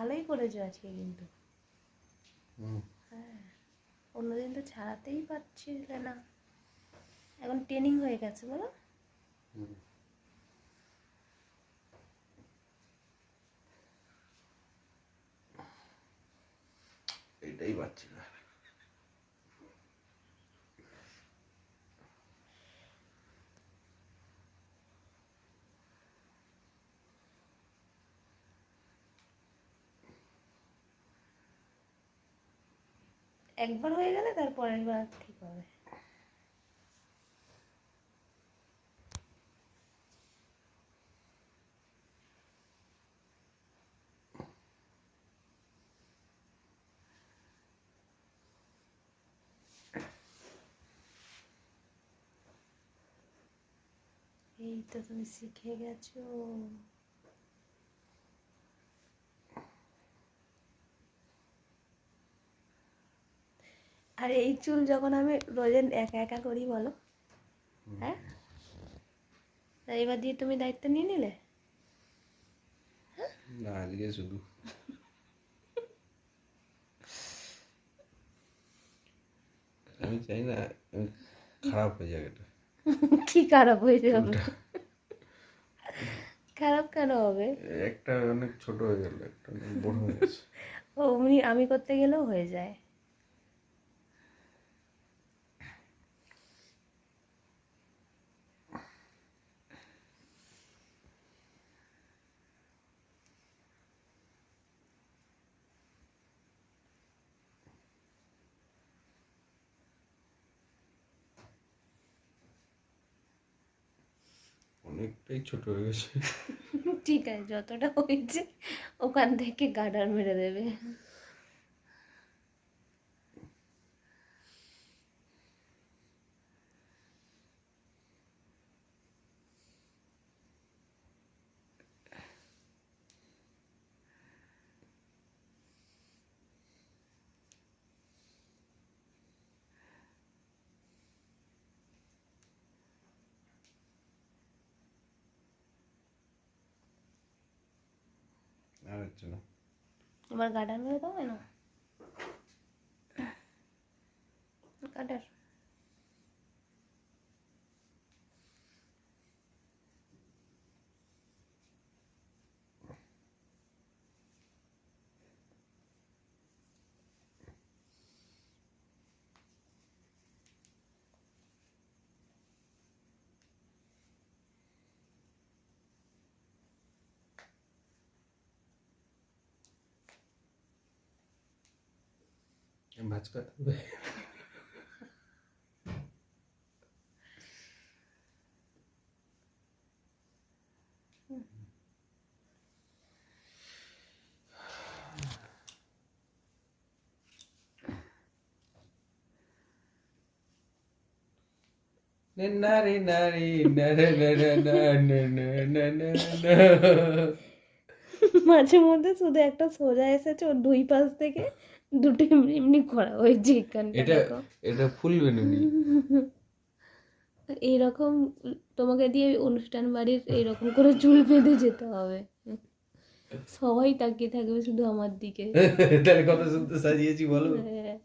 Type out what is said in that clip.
ভালোই করেছ আজকে কিন্তু। হুম। অন্যদিন তো ছাড়াতেই পারছিলে না। এখন ট্রেনিং হয়ে গেছে বলো। এটাই পাচ্ছি না একবার হয়ে গেলে তারপরের বার ঠিক হবে। এই তো তুমি শিখে গেছো। আর এই চুল যখন আমি রোজেন একা একা করি বলো? হ্যাঁ? এবার দিয়ে তুমি দায়িত্ব নিয়ে নিলে? না আজকে শুধু। আমি চাই না খারাপ হয়ে এটা। কি খারাপ হয়ে যাবে? খারাপ কেন হবে? একটা অনেক ছোট হয়ে গেল একটা বড় হয়ে গেছে। ও আমি করতে গেলেও হয়ে যায়। অনেকটাই ছোট হয়ে গেছে। ঠিক আছে যতটা হয়েছে ওখান থেকে গাডার মেরে দেবে। এবার গার্ডার মেরে দাও না গার্ডার। ভাজকাতে হবে নারী নারী নারে নারে না না না না না না মাঝে মধ্যে শুধু একটা সোজা এসেছে ওর দুই পাশ থেকে দুটো এমনি এমনি করা হয়েছে এখানটা এটা এটা ফুল বেনুনি। এইরকম তোমাকে দিয়ে অনুষ্ঠান বাড়ির এইরকম করে চুল বেঁধে যেতে হবে। সবাই তাকিয়ে থাকবে শুধু আমার দিকে। তাহলে শুনতে সাজিয়েছি বলো। হ্যাঁ।